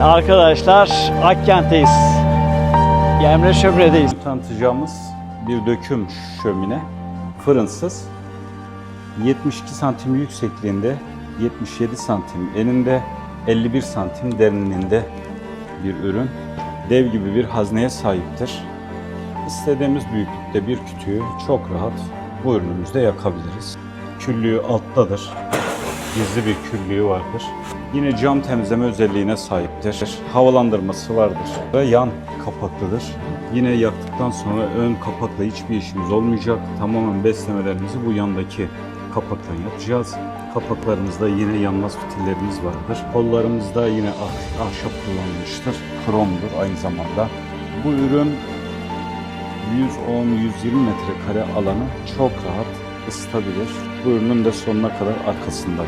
Arkadaşlar Akkent'teyiz. Emre Şömre'deyiz. Tanıtacağımız bir döküm şömine, fırınsız. 72 santim yüksekliğinde, 77 santim eninde, 51 santim derinliğinde bir ürün. Dev gibi bir hazneye sahiptir. İstediğimiz büyüklükte bir kütüğü çok rahat bu ürünümüzde yakabiliriz. Küllüğü alttadır. Gizli bir küllüğü vardır. Yine cam temizleme özelliğine sahiptir. Havalandırması vardır ve yan kapaklıdır. Yine yaktıktan sonra ön kapakla hiçbir işimiz olmayacak. Tamamen beslemelerimizi bu yandaki kapaktan yapacağız. Kapaklarımızda yine yanmaz fitillerimiz vardır. Kollarımızda yine ah- ahşap kullanılmıştır. Kromdur aynı zamanda. Bu ürün 110-120 metrekare alanı çok rahat ısıtabilir. Bu ürünün de sonuna kadar arkasında.